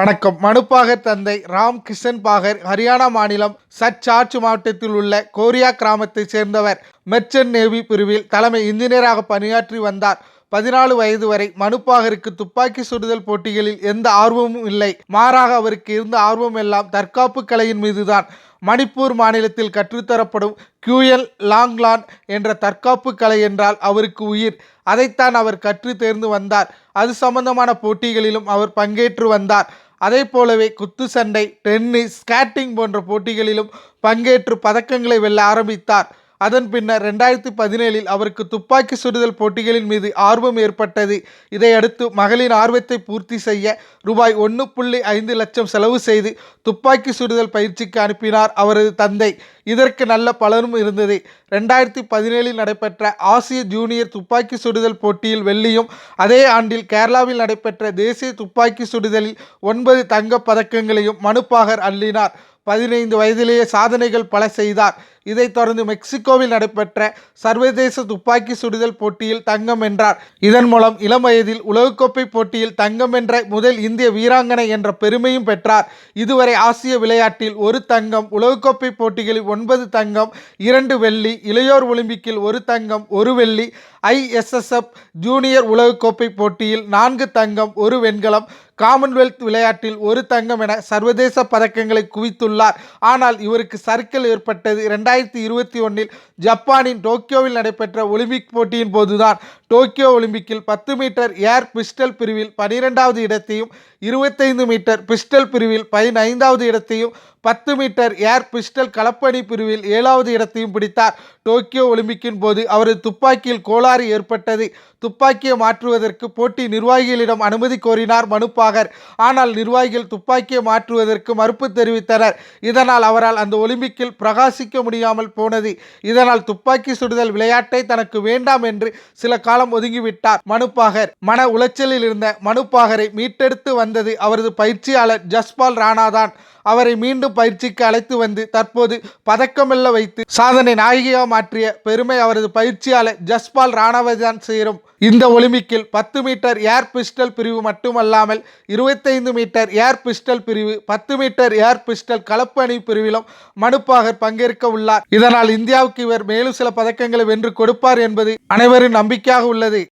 வணக்கம். மனுப்பாகர் தந்தை ராம் கிஷன் பாகர் ஹரியானா மாநிலம் சச்சார்ச் மாவட்டத்தில் உள்ள கோரியா கிராமத்தைச் சேர்ந்தவர். மெர்ச்சன்ட் நேவி பிரிவில் தலைமை இன்ஜினியராக பணியாற்றி வந்தார். பதினாலு வயது வரை மனுப்பாகருக்கு துப்பாக்கி சுடுதல் போட்டிகளில் எந்த ஆர்வமும் இல்லை. மாறாக அவருக்கு இருந்த ஆர்வம் எல்லாம் தற்காப்பு கலையின் மீதுதான். மணிப்பூர் மாநிலத்தில் கற்றுத்தரப்படும் கியூஎல் லாங்லான் என்ற தற்காப்பு கலை என்றால் அவருக்கு உயிர். அதைத்தான் அவர் கற்று தேர்ந்து வந்தார். அது சம்பந்தமான போட்டிகளிலும் அவர் பங்கேற்று வந்தார். அதே போலவே குத்து சண்டை டென்னிஸ் ஸ்கேட்டிங் போன்ற போட்டிகளிலும் பங்கேற்று பதக்கங்களை வெல்ல ஆரம்பித்தார். அதன் பின்னர் ரெண்டாயிரத்தி பதினேழில் அவருக்கு துப்பாக்கி சுடுதல் போட்டிகளின் மீது ஆர்வம் ஏற்பட்டது. இதையடுத்து மகளின் ஆர்வத்தை பூர்த்தி செய்ய ரூபாய் ஒன்று புள்ளி ஐந்து லட்சம் செலவு செய்து துப்பாக்கி சுடுதல் பயிற்சிக்கு அனுப்பினார் அவரது தந்தை. இதற்கு நல்ல பலனும் இருந்தது. ரெண்டாயிரத்தி பதினேழில் நடைபெற்ற ஆசிய ஜூனியர் துப்பாக்கி சுடுதல் போட்டியில் வெள்ளியும் அதே ஆண்டில் கேரளாவில் நடைபெற்ற தேசிய துப்பாக்கி சுடுதலில் ஒன்பது தங்கப் பதக்கங்களையும் மனுப்பாகர் அள்ளினார். பதினைந்து வயதிலேயே சாதனைகள் பல செய்தார். இதைத் தொடர்ந்து மெக்சிகோவில் நடைபெற்ற சர்வதேச துப்பாக்கி சுடுதல் போட்டியில் தங்கம் வென்றார். இதன் மூலம் இளம் வயதில் உலகக்கோப்பை போட்டியில் தங்கம் வென்ற முதல் இந்திய வீராங்கனை என்ற பெருமையும் பெற்றார். இதுவரை ஆசிய விளையாட்டில் ஒரு தங்கம் உலகக்கோப்பை போட்டிகளில் ஒன்பது தங்கம் இரண்டு வெள்ளி இளையோர் ஒலிம்பிக்கில் ஒரு தங்கம் ஒரு வெள்ளி ஐஎஸ்எஸ்எஃப் ஜூனியர் உலகக்கோப்பை போட்டியில் நான்கு தங்கம் ஒரு வெண்கலம். காமன்வெல்த் விளையாட்டில் ஒரு தங்கம் என சர்வதேச பதக்கங்களை குவித்துள்ளார். ஆனால் இவருக்கு சர்க்கிள் ஏற்பட்டது ரெண்டாயிரத்தி இருபத்தி ஒன்றில் ஜப்பானின் டோக்கியோவில் நடைபெற்ற ஒலிம்பிக் போட்டியின் போதுதான். டோக்கியோ ஒலிம்பிக்கில் பத்து மீட்டர் ஏர் பிஸ்டல் பிரிவில் பனிரெண்டாவது இடத்தையும் இருபத்தைந்து மீட்டர் பிஸ்டல் பிரிவில் பதினைந்தாவது இடத்தையும் பத்து மீட்டர் ஏர் பிஸ்டல் கலப்பணி பிரிவில் ஏழாவது இடத்தையும் பிடித்தார். டோக்கியோ ஒலிம்பிக்கின் போது அவரது துப்பாக்கியில் கோளாறு ஏற்பட்டது. துப்பாக்கியை மாற்றுவதற்கு போட்டி நிர்வாகிகளிடம் அனுமதி கோரினார் மனுப்பாகர் ஆனால் நிர்வாகிகள் துப்பாக்கியை மாற்றுவதற்கு மறுப்பு தெரிவித்தனர். இதனால் அவரால் அந்த ஒலிம்பிக்கில் பிரகாசிக்க முடியாமல் போனது. இதனால் துப்பாக்கி சுடுதல் விளையாட்டை தனக்கு வேண்டாம் என்று சில காலம் ஒதுங்கிவிட்டார் மனுப்பாகர் மன உளைச்சலில் இருந்த மனுப்பாகரை மீட்டெடுத்து வந்தது அவரது பயிற்சியாளர் ஜஸ்பால் ராணாதான். அவரை மீண்டும் பயிற்சிக்கு அழைத்து வந்து தற்போது பதக்கமெல்ல வைத்து சாதனை நாயகியாக மாற்றிய பெருமை அவரது பயிற்சியாளர் ஜஸ்பால் ராணாவதான் சேரும். இந்த ஒலிம்பிக்கில் பத்து மீட்டர் ஏர் பிஸ்டல் பிரிவு மட்டுமல்லாமல் இருபத்தைந்து மீட்டர் ஏர் பிஸ்டல் பிரிவு பத்து மீட்டர் ஏர் பிஸ்டல் கலப்பு அணி பிரிவிலும் மனுப்பாகர் பங்கேற்க உள்ளார். இதனால் இந்தியாவுக்கு இவர் மேலும் சில பதக்கங்களை வென்று கொடுப்பார் என்பது அனைவரின் நம்பிக்கையாக உள்ளது.